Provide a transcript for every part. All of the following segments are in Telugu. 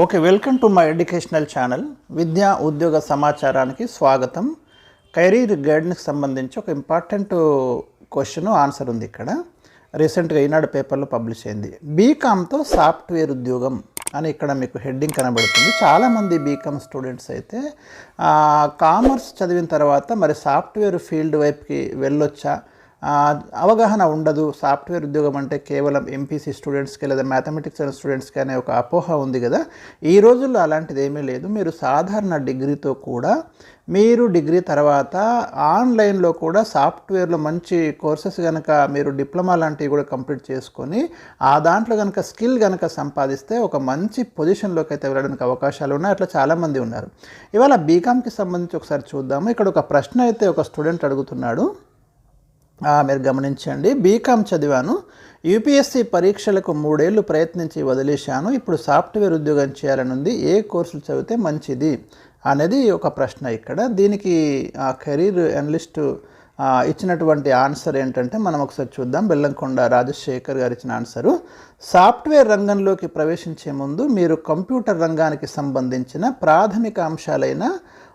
Okay welcome to my educational channel. విద్యా ఉద్యోగ సమాచారానికి స్వాగతం. కెరీర్ గైడ్కి సంబంధించి ఒక ఇంపార్టెంట్ క్వశ్చన్ ఆన్సర్ ఉంది ఇక్కడ. రీసెంట్గా ఈనాడు పేపర్లో పబ్లిష్ అయింది. బీకామ్తో సాఫ్ట్వేర్ ఉద్యోగం అని ఇక్కడ మీకు హెడ్డింగ్ కనబడుతుంది. చాలామంది బీకామ్ స్టూడెంట్స్ అయితే కామర్స్ చదివిన తర్వాత మరి సాఫ్ట్వేర్ ఫీల్డ్ వైపుకి వెళ్ళొచ్చా? అవగాహన ఉండదు. సాఫ్ట్వేర్ ఉద్యోగం అంటే కేవలం ఎంపీసీ స్టూడెంట్స్కి లేదా మ్యాథమెటిక్స్ స్టూడెంట్స్కి అనే ఒక అపోహ ఉంది కదా. ఈ రోజుల్లో అలాంటిది ఏమీ లేదు. మీరు సాధారణ డిగ్రీతో కూడా మీరు డిగ్రీ తర్వాత ఆన్లైన్లో కూడా సాఫ్ట్వేర్లో మంచి కోర్సెస్ కనుక మీరు డిప్లొమా లాంటివి కూడా కంప్లీట్ చేసుకొని ఆ దాంట్లో కనుక స్కిల్ కనుక సంపాదిస్తే ఒక మంచి పొజిషన్లోకి అయితే వెళ్ళడానికి అవకాశాలు ఉన్నాయి. అట్లా చాలామంది ఉన్నారు. ఇవాళ బీకామ్కి సంబంధించి ఒకసారి చూద్దాము. ఇక్కడ ఒక ప్రశ్న అయితే ఒక స్టూడెంట్ అడుగుతున్నాడు. మీరు గమనించండి. బీకామ్ చదివాను. యూపీఎస్సీ పరీక్షలకు మూడేళ్ళు ప్రయత్నించి వదిలేశాను. ఇప్పుడు సాఫ్ట్వేర్ ఉద్యోగం చేయాలని ఉంది ఏ కోర్సులు చదివితే మంచిది అనేది ఒక ప్రశ్న ఇక్కడ. దీనికి ఆ కెరీర్ అనలిస్టు ఇచ్చినటువంటి ఆన్సర్ ఏంటంటే మనం ఒకసారి చూద్దాం. బెల్లంకొండ రాజశేఖర్ గారు ఇచ్చిన ఆన్సరు. సాఫ్ట్వేర్ రంగంలోకి ప్రవేశించే ముందు మీరు కంప్యూటర్ రంగానికి సంబంధించిన ప్రాథమిక అంశాలైన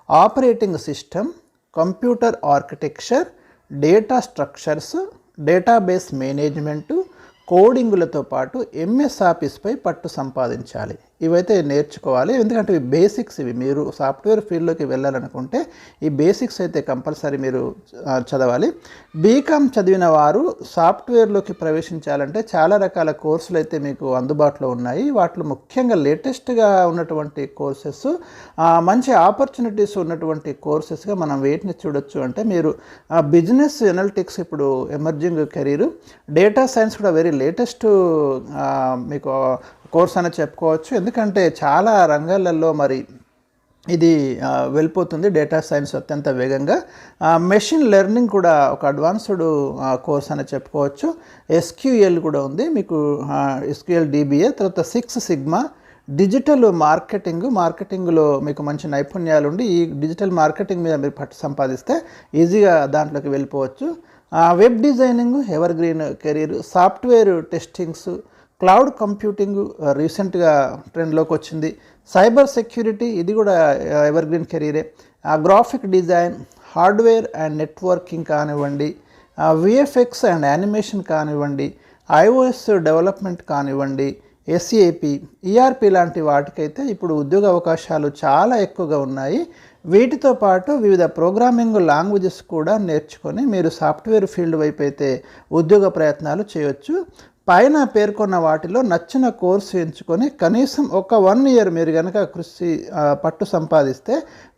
operating system computer architecture data structures database management కోడింగులతో పాటు ఎంఎస్ ఆఫీస్పై పట్టు సంపాదించాలి. ఇవైతే నేర్చుకోవాలి. ఎందుకంటే ఇవి బేసిక్స్ ఇవి. మీరు సాఫ్ట్వేర్ ఫీల్డ్లోకి వెళ్ళాలనుకుంటే ఈ బేసిక్స్ అయితే కంపల్సరీ మీరు చదవాలి. బీకామ్ చదివిన వారు సాఫ్ట్వేర్లోకి ప్రవేశించాలంటే చాలా రకాల కోర్సులు అయితే మీకు అందుబాటులో ఉన్నాయి. వాటిలో ముఖ్యంగా లేటెస్ట్గా ఉన్నటువంటి కోర్సెస్ మంచి ఆపర్చునిటీస్ ఉన్నటువంటి కోర్సెస్గా మనం వేటిని చూడొచ్చు అంటే మీరు బిజినెస్ ఎనలిటిక్స్ ఇప్పుడు ఎమర్జింగ్ కెరీర్ డేటా సైన్స్ కూడా వెరీ లేటెస్ట్ మీకు కోర్స్ అని చెప్పుకోవచ్చు. ఎందుకంటే చాలా రంగాలలో మరి ఇది వెళ్ళిపోతుంది. డేటా సైన్స్ అత్యంత వేగంగా. మెషిన్ లెర్నింగ్ కూడా ఒక అడ్వాన్స్డ్ కోర్స్ అని చెప్పుకోవచ్చు. ఎస్క్యూఎల్ కూడా ఉంది. మీకు ఎస్క్యూఎల్ డిబిఏ తర్వాత సిక్స్ సిగ్మా. డిజిటల్ మార్కెటింగ్ మార్కెటింగ్లో మీకు మంచి నైపుణ్యాలు ఉండి ఈ డిజిటల్ మార్కెటింగ్ మీద మీరు పట్టు సంపాదిస్తే ఈజీగా దాంట్లోకి వెళ్ళిపోవచ్చు. Web designing evergreen career software testings cloud computing రీసెంట్గా ట్రెండ్లోకి వచ్చింది. సైబర్ సెక్యూరిటీ ఇది కూడా ఎవర్గ్రీన్ ఎవర్ గ్రీన్ కెరీరే. ఆ, graphic design hardware and networking కానివ్వండి విఎఫ్ఎక్స్ అండ్ యానిమేషన్ కానివ్వండి ఐఓఎస్ డెవలప్మెంట్ కానివ్వండి ఎస్ఏపి ఈఆర్పి లాంటి వాటికైతే ఇప్పుడు ఉద్యోగ అవకాశాలు చాలా ఎక్కువగా ఉన్నాయి. వీటితో పాటు వివిధ ప్రోగ్రామింగ్ లాంగ్వేజెస్ కూడా నేర్చుకొని మీరు సాఫ్ట్వేర్ ఫీల్డ్ వైపు అయితే ఉద్యోగ ప్రయత్నాలు చేయొచ్చు. పైన పేర్కొన్న వాటిలో నచ్చిన కోర్సు ఎంచుకొని కనీసం ఒక వన్ ఇయర్ మీరు కనుక కృషి పట్టు సంపాదిస్తే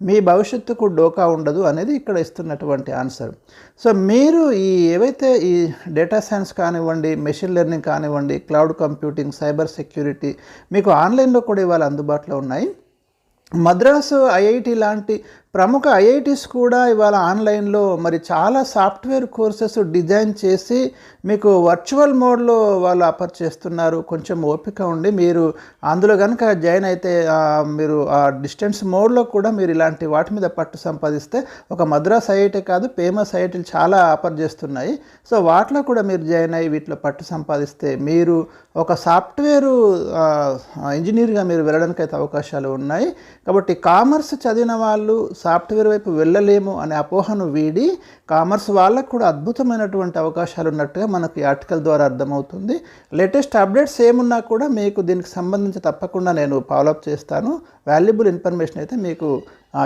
మీ భవిష్యత్తుకు డోకా ఉండదు అనేది ఇక్కడ ఇస్తున్నటువంటి ఆన్సర్. సో మీరు ఈ ఏవైతే ఈ డేటా సైన్స్ కానివ్వండి మెషిన్ లెర్నింగ్ కానివ్వండి క్లౌడ్ కంప్యూటింగ్ సైబర్ సెక్యూరిటీ మీకు ఆన్లైన్లో కూడా ఇవాళ అందుబాటులో ఉన్నాయి. మద్రాసు ఐఐటి లాంటి ప్రముఖ ఐఐటీస్ కూడా ఇవాళ ఆన్లైన్లో మరి చాలా సాఫ్ట్వేర్ కోర్సెస్ డిజైన్ చేసి మీకు వర్చువల్ మోడ్లో వాళ్ళు ఆఫర్ చేస్తున్నారు. కొంచెం ఓపిక ఉండి మీరు అందులో కనుక జాయిన్ అయితే మీరు ఆ డిస్టెన్స్ మోడ్లో కూడా మీరు ఇలాంటి వాటి మీద పట్టు సంపాదిస్తే ఒక మద్రాస్ ఐఐటీ కాదు ఫేమస్ ఐఐటీలు చాలా ఆఫర్ చేస్తున్నాయి. సో వాటిలో కూడా మీరు జాయిన్ అయ్యి వీటిలో పట్టు సంపాదిస్తే మీరు ఒక సాఫ్ట్వేరు ఇంజనీర్గా మీరు వెళ్ళడానికి అయితే అవకాశాలు ఉన్నాయి. కాబట్టి కామర్స్ చదివిన వాళ్ళు సాఫ్ట్వేర్ వైపు వెళ్ళలేము అనే అపోహను వీడి కామర్స్ వాళ్ళకు కూడా అద్భుతమైనటువంటి అవకాశాలు ఉన్నట్టుగా మనకి ఈ ఆర్టికల్ ద్వారా అర్థమవుతుంది. లేటెస్ట్ అప్డేట్స్ ఏమున్నా కూడా మీకు దీనికి సంబంధించి తప్పకుండా నేను ఫాలోఅప్ చేస్తాను. వాల్యుబుల్ ఇన్ఫర్మేషన్ అయితే మీకు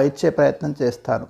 ఇచ్చే ప్రయత్నం చేస్తాను.